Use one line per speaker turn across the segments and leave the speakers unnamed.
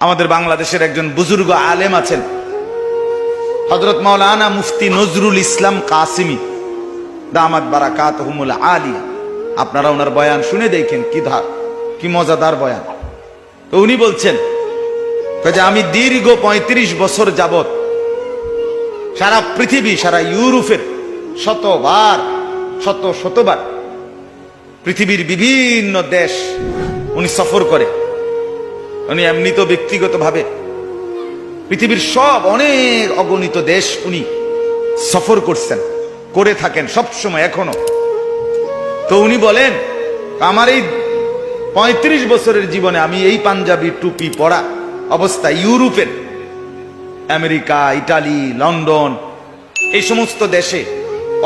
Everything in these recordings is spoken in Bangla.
আমাদের বাংলাদেশের একজন বুজুর্গ আলেম আছেন। হজরত মাওলানা মুফতি নজরুল ইসলাম কাসিমি। দামাত বারাকাত হুমুল আলিয়া। আপনারা ওনার বয়ান শুনে দেখেন কি ধার কি মজাদার বয়ান। তো উনি বলছেন যে আমি দীর্ঘ ৩৫ বছর যাবত সারা পৃথিবী, সারা ইউরোপের শতবার, শত শতবার পৃথিবীর বিভিন্ন দেশ উনি সফর করে। উনি এমনি তো ব্যক্তিগতভাবে পৃথিবীর সব অনেক অগণিত দেশ উনি সফর করছেন, করে থাকেন সব সময় এখনও। তো উনি বলেন, আমার এই পঁয়ত্রিশ বছরের জীবনে আমি এই পাঞ্জাবি টুপি পরা অবস্থা ইউরোপের, আমেরিকা, ইটালি, লন্ডন, এই সমস্ত দেশে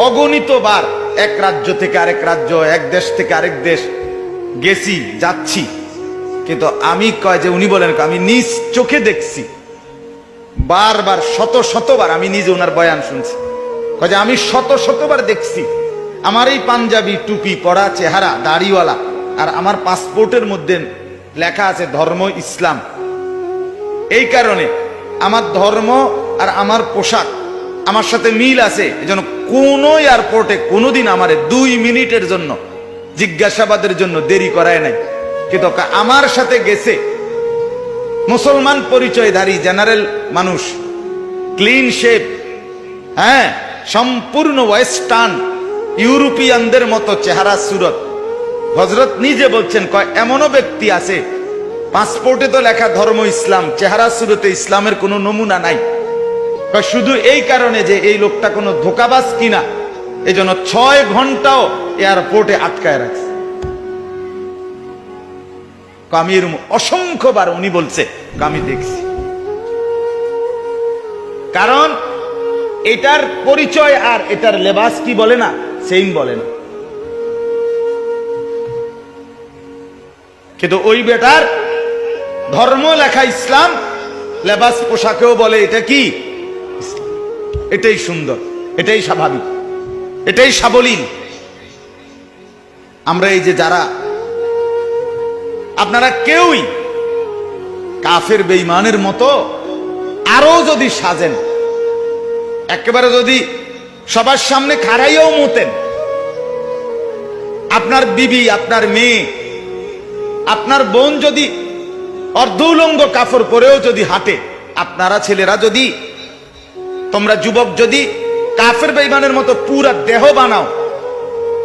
অগণিত বার এক রাজ্য থেকে আরেক রাজ্য, এক দেশ থেকে আরেক দেশ গেছি, যাচ্ছি। কিন্তু আমি কয় যে উনি বলেন, আমি নিজ চোখে দেখছি। বারবার, শত শতবার আমি নিজে ওনার বয়ান শুনছি। কয় যে আমি শত শতবার দেখছি, আমার এই পাঞ্জাবি, টুপি, পরা, চেহারা, দাড়িওয়ালা, আর আমার পাসপোর্টের মধ্যে লেখা আছে ধর্ম ইসলাম। এই কারণে আমার ধর্ম আর আমার পোশাক, আমার সাথে মিল আছে, এজন্য কোন এয়ারপোর্টে কোনোদিন আমার দুই মিনিটের জন্য জিজ্ঞাসাবাদের জন্য দেরি করায় নাই। কিন্তু আমার সাথে গেছে। মুসলমান পরিচয়ধারী, জেনারেল মানুষ, ক্লিন শেপ হ্যাঁ সম্পূর্ণ ওয়েস্টার্ন, ইউরোপিয়ানদের মতো চেহারা সুরত। হজরত নিজে বলছেন, কয়, এমনও ব্যক্তি আছে, পাসপোর্টে তো লেখা ধর্ম ইসলাম, চেহারা সুরতে ইসলামের কোনো নমুনা নাই। কয়, শুধু এই কারণে যে এই লোকটা কোনো ধোকাবাজ কিনা এই জন্য ছয় ঘন্টাও এয়ারপোর্টে আটকায় রাখছে। আমি এরম অসংখ্যবার উনি বলছে আমি দেখছি। কারণ এটার পরিচয় আর এটার লেবাস কি বলে না সেম বলে না। কিন্তু ওই বেটার ধর্ম লেখা ইসলাম, লেবাস পোশাকেও বলে এটা কি? এটাই সুন্দর, এটাই স্বাভাবিক, এটাই সাবলীল। আমরা এই যে যারা আপনারা কেউই কাফের বেইমানের মতো আরও যদি সাজেন, একেবারে যদি সবার সামনে খাড়াইও মতেন, আপনার বিবি, আপনার মেয়ে, আপনার বোন যদি অর্ধ উলঙ্গ কাপড় পরেও যদি হাঁটে, আপনারা ছেলেরা যদি, তোমরা যুবক যদি কাফের বেইমানের মতো পুরা দেহ বানাও,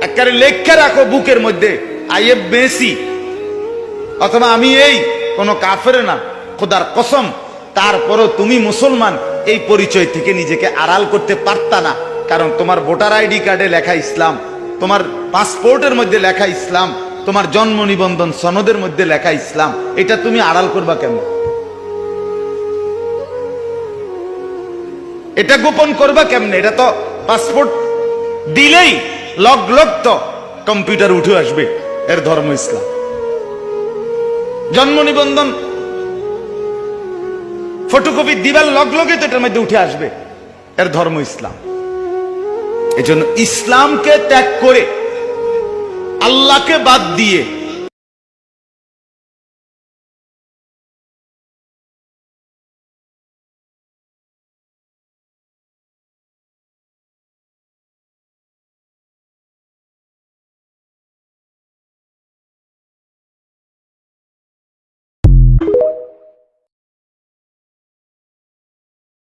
একেবারে লেখা রাখো বুকের মধ্যে আইয়ে বেশি অথবা আমি এই কোনো কাফের না, খোদার কসম, তারপরও তুমি মুসলমান, এই পরিচয় থেকে নিজেকে আড়াল করতে পারতা না। কারণ তোমার ভোটার আইডি কার্ডে লেখা ইসলাম, তোমার পাসপোর্টের মধ্যে লেখা ইসলাম, তোমার জন্ম নিবন্ধন সনদের মধ্যে লেখা ইসলাম, এটা তুমি আড়াল করবা কেন? এটা গোপন করবা কেমনে? এটা তো পাসপোর্ট দিলেই লগ লগ তো কম্পিউটার উঠে আসবে, এর ধর্ম ইসলাম। জন্ম নিবন্ধন ফটোকপি দিবার লগ লগে তো এটার মধ্যে উঠে আসবে। এর ধর্ম ইসলাম। এজন্য ইসলামকে ত্যাগ করে আল্লাহকে বাদ দিয়ে